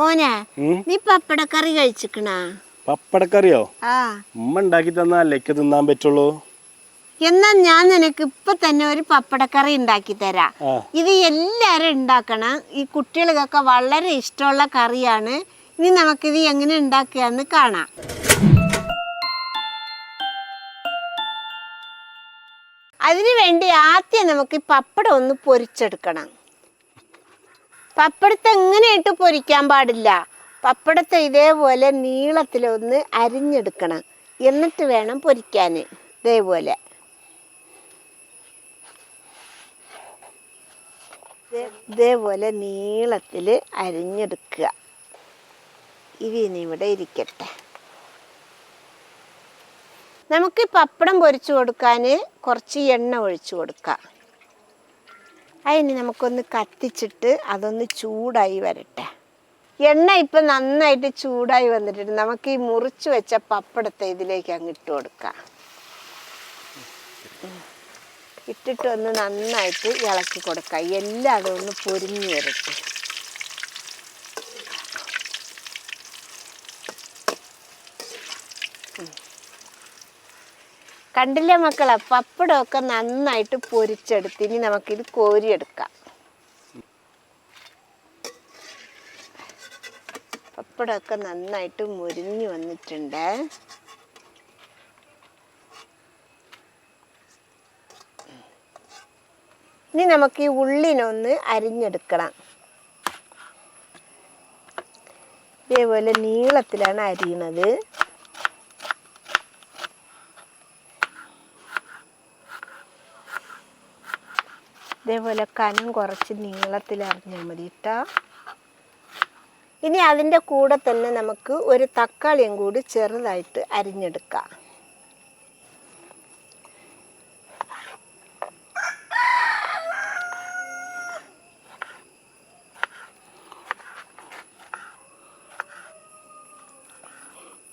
മോനെ? നീ പപ്പടക്കറി കഴിച്ചിക്കണാ? പപ്പടക്കറിയോ? ഉമ്മ ഉണ്ടാക്കി തന്നാലേ തിന്നാൻ പറ്റുള്ളൂ? എന്നാ ഞാൻ നിനക്ക് ഇപ്പൊ തന്നെ ഒരു പപ്പടക്കറി ഉണ്ടാക്കി തരാം. ഇത് എല്ലാരും ഉണ്ടാക്കണം. ഈ കുട്ടികൾക്കൊക്കെ വളരെ ഇഷ്ടമുള്ള കറിയാണ്. ഇനി നമുക്കിത് എങ്ങനെ ഉണ്ടാക്കുകയെന്ന് കാണാം. അതിനു വേണ്ടി ആദ്യം നമുക്ക് ഈ പപ്പടം ഒന്ന് പൊരിച്ചെടുക്കണം. പപ്പടത്തെ എങ്ങനെയിട്ട് പൊരിക്കാൻ പാടില്ല? പപ്പടത്തെ ഇതേപോലെ നീളത്തിലൊന്ന് അരിഞ്ഞെടുക്കണം. എന്നിട്ട് വേണം പൊരിക്കാൻ ഇതേപോലെ. ഇതേ- ഇതേപോലെ നീളത്തിൽ അരിഞ്ഞെടുക്കുക. ഇനി ഇവിടെ ഇരിക്കട്ടെ. നമുക്ക് പപ്പടം പൊരിച്ചു കൊടുക്കാൻ കുറച്ച് എണ്ണ ഒഴിച്ചു കൊടുക്കാം. അതിന് നമുക്കൊന്ന് കത്തിച്ചിട്ട് അതൊന്ന് ചൂടായി വരട്ടെ. എണ്ണ ഇപ്പം നന്നായിട്ട് ചൂടായി വന്നിട്ടുണ്ട്. നമുക്ക് ഈ മുറിച്ച് വെച്ച പപ്പടത്തെ ഇതിലേക്ക് അങ്ങ് ഇട്ട് കൊടുക്കാം. ഇട്ടിട്ടൊന്ന് നന്നായിട്ട് ഇളക്കി കൊടുക്കാം. എല്ലാം അതൊന്ന് പൊരിഞ്ഞു വരട്ടെ. കണ്ടില്ലേ മക്കളെ? പപ്പടമൊക്കെ നന്നായിട്ട് പൊരിച്ചെടുത്ത് ഇനി നമുക്കിത് കോരിയെടുക്കാം. പപ്പടമൊക്കെ നന്നായിട്ട് മുരിഞ്ഞു വന്നിട്ടുണ്ട്. ഇനി നമുക്ക് ഈ ഉള്ളിനൊന്ന് അരിഞ്ഞെടുക്കണം. ഇതേപോലെ നീളത്തിലാണ് അരിയണത്. ഇതേപോലെ കനം കുറച്ച് നീളത്തിൽ അറിഞ്ഞാൽ മതി കേട്ടോ ഇനി അതിന്റെ കൂടെ തന്നെ നമുക്ക് ഒരു തക്കാളിയും കൂടി ചെറുതായിട്ട് അരിഞ്ഞെടുക്കാം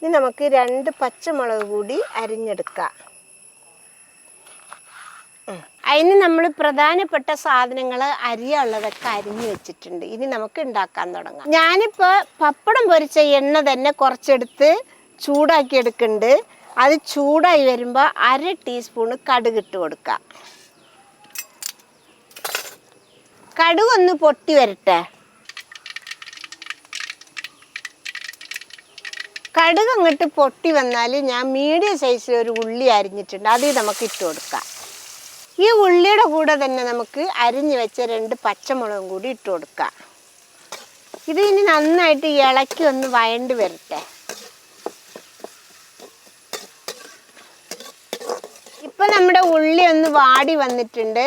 ഇനി നമുക്ക് രണ്ട് പച്ചമുളക് കൂടി അരിഞ്ഞെടുക്കാം. അതിന് നമ്മൾ പ്രധാനപ്പെട്ട സാധനങ്ങൾ അരിയുള്ളതൊക്കെ അരിഞ്ഞു വെച്ചിട്ടുണ്ട്. ഇനി നമുക്ക് ഉണ്ടാക്കാൻ തുടങ്ങാം. ഞാനിപ്പോൾ പപ്പടം പൊരിച്ച എണ്ണ തന്നെ കുറച്ചെടുത്ത് ചൂടാക്കി എടുക്കുന്നുണ്ട് അത് ചൂടായി വരുമ്പോൾ അര ടീസ്പൂണ് കടുക് ഇട്ട് കൊടുക്കാം. കടുക് ഒന്ന് പൊട്ടി വരട്ടെ. കടുക് അങ്ങോട്ട് പൊട്ടി വന്നാൽ ഞാൻ മീഡിയം സൈസിൽ ഒരു ഉള്ളി അരിഞ്ഞിട്ടുണ്ട്. അത് നമുക്ക് ഇട്ട് കൊടുക്കാം. ഈ ഉള്ളിയുടെ കൂടെ തന്നെ നമുക്ക് അരിഞ്ഞു വെച്ച രണ്ട് പച്ചമുളകും കൂടി ഇട്ട് കൊടുക്കാം. ഇത് ഇനി നന്നായിട്ട് ഇളക്കി ഒന്ന് വഴണ്ട് വരട്ടെ. ഇപ്പൊ നമ്മുടെ ഉള്ളി ഒന്ന് വാടി വന്നിട്ടുണ്ട്.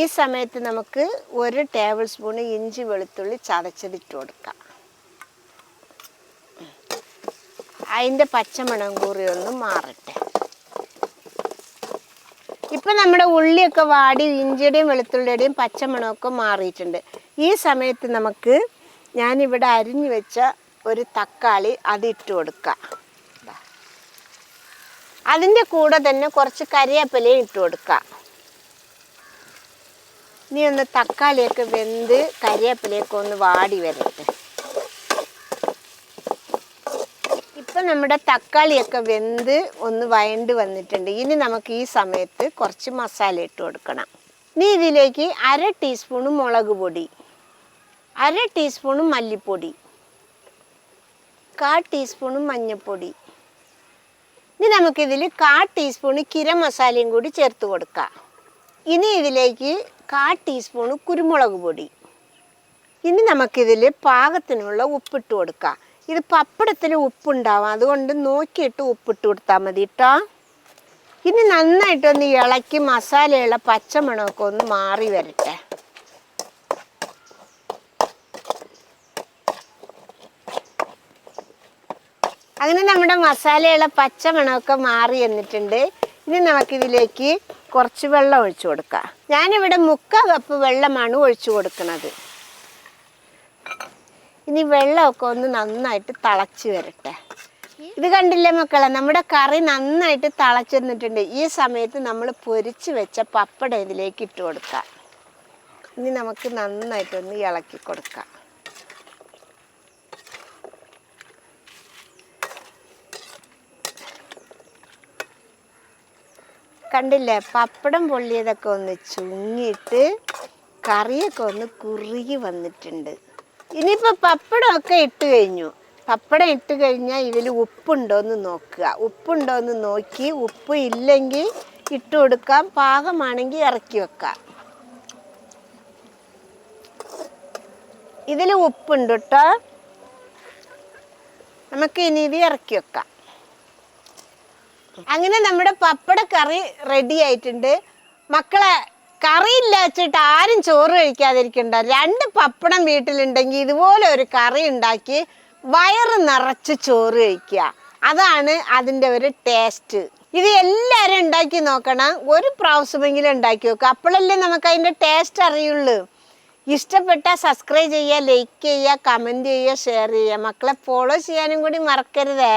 ഈ സമയത്ത് നമുക്ക് ഒരു ടേബിൾ സ്പൂൺ ഇഞ്ചി വെളുത്തുള്ളി ചതച്ചതിട്ട് കൊടുക്കാം. അതിന്റെ പച്ചമണം കൂറി ഒന്ന് മാറട്ടെ. ഇപ്പം നമ്മുടെ ഉള്ളിയൊക്കെ വാടി ഇഞ്ചിയുടെയും വെളുത്തുള്ളിയുടെയും പച്ചമണമൊക്കെ മാറിയിട്ടുണ്ട്. ഈ സമയത്ത് നമുക്ക് ഞാനിവിടെ അരിഞ്ഞു വെച്ച ഒരു തക്കാളി അതിട്ട് കൊടുക്കാം. അതിന്റെ കൂടെ തന്നെ കുറച്ച് കരിവേപ്പിലയും ഇട്ട് കൊടുക്കാം. ഇനി ഒന്ന് തക്കാളിയൊക്കെ വെന്ത് കരിവേപ്പിലയൊക്കെ ഒന്ന് വാടി വരട്ടെ. നമ്മുടെ തക്കാളിയൊക്കെ വെന്ത് ഒന്ന് വയണ്ട് വന്നിട്ടുണ്ട്. ഇനി നമുക്ക് ഈ സമയത്ത് കുറച്ച് മസാല ഇട്ട് കൊടുക്കണം. ഇനി ഇതിലേക്ക് അര ടീസ്പൂണ് മുളക് പൊടി അര ടീസ്പൂണ് മല്ലിപ്പൊടി കാ ടീസ്പൂണ് മഞ്ഞൾപ്പൊടി ഇനി നമുക്കിതിൽ കാ ടീസ്പൂണ് കിര മസാലയും കൂടി ചേർത്ത് കൊടുക്കാം. ഇനി ഇതിലേക്ക് കാ ടീസ്പൂണ് കുരുമുളക് പൊടി. ഇനി നമുക്കിതിൽ പാകത്തിനുള്ള ഉപ്പിട്ട് കൊടുക്കാം. ഇത് പപ്പടത്തിൽ ഉപ്പുണ്ടാവാം. അതുകൊണ്ട് നോക്കിയിട്ട് ഉപ്പിട്ട് കൊടുത്താൽ മതി കേട്ടോ ഇനി നന്നായിട്ടൊന്ന് ഇളക്കി മസാലയുള്ള പച്ചമണമൊക്കെ ഒന്ന് മാറി വരട്ടെ. അങ്ങനെ നമ്മുടെ മസാലയുള്ള പച്ചമണമൊക്കെ മാറി വന്നിട്ടുണ്ട്. ഇനി നമുക്കിതിലേക്ക് കുറച്ച് വെള്ളം ഒഴിച്ചു കൊടുക്കാം. ഞാനിവിടെ മുക്കാൽ കപ്പ് വെള്ളമാണ് ഒഴിച്ചു കൊടുക്കുന്നത്. ഇനി വെള്ളമൊക്കെ ഒന്ന് നന്നായിട്ട് തിളച്ച് വരട്ടെ. ഇത് കണ്ടില്ലേ മക്കളെ? നമ്മുടെ കറി നന്നായിട്ട് തിളച്ചിരുന്നിട്ടുണ്ട് ഈ സമയത്ത് നമ്മൾ പൊരിച്ച് വെച്ച പപ്പട ഇതിലേക്ക് ഇട്ട് കൊടുക്കാം. ഇനി നമുക്ക് നന്നായിട്ടൊന്ന് ഇളക്കി കൊടുക്കാം. കണ്ടില്ലേ? പപ്പടം പൊള്ളിയതൊക്കെ ഒന്ന് ചുങ്ങിയിട്ട് കറിയൊക്കെ ഒന്ന് കുറുകി വന്നിട്ടുണ്ട്. ഇനിയിപ്പോൾ പപ്പടം ഒക്കെ ഇട്ട് കഴിഞ്ഞു. പപ്പടം ഇട്ട് കഴിഞ്ഞാൽ ഇതിൽ ഉപ്പുണ്ടോയെന്ന് നോക്കുക. ഉപ്പുണ്ടോയെന്ന് നോക്കി ഉപ്പ് ഇല്ലെങ്കിൽ ഇട്ട് കൊടുക്കാം. പാകമാണെങ്കിൽ ഇറക്കി വെക്കാം. ഇതിൽ ഉപ്പുണ്ട് കേട്ടോ. നമുക്ക് ഇനി ഇത് ഇറക്കി വെക്കാം. അങ്ങനെ നമ്മുടെ പപ്പട കറി റെഡി ആയിട്ടുണ്ട്. മക്കളെ കറി ഇല്ലാച്ചിട്ട് ആരും ചോറ് കഴിക്കാതിരിക്കണ്ട. രണ്ട് പപ്പടം വീട്ടിലുണ്ടെങ്കിൽ ഇതുപോലെ ഒരു കറി ഉണ്ടാക്കി വയറ് നിറച്ച് ചോറ് കഴിക്കുക. അതാണ് അതിന്റെ ഒരു ടേസ്റ്റ്. ഇത് എല്ലാവരും ഉണ്ടാക്കി നോക്കണം. ഒരു പ്രാവശ്യമെങ്കിലും ഉണ്ടാക്കി നോക്കുക. അപ്പോഴല്ലേ നമുക്ക് അതിന്റെ ടേസ്റ്റ് അറിയുള്ളൂ. ഇഷ്ടപ്പെട്ടാൽ സബ്സ്ക്രൈബ് ചെയ്യുക ലൈക്ക് ചെയ്യുക കമന്റ് ചെയ്യുക ഷെയർ ചെയ്യുക. മക്കളെ ഫോളോ ചെയ്യാനും കൂടി മറക്കരുതേ.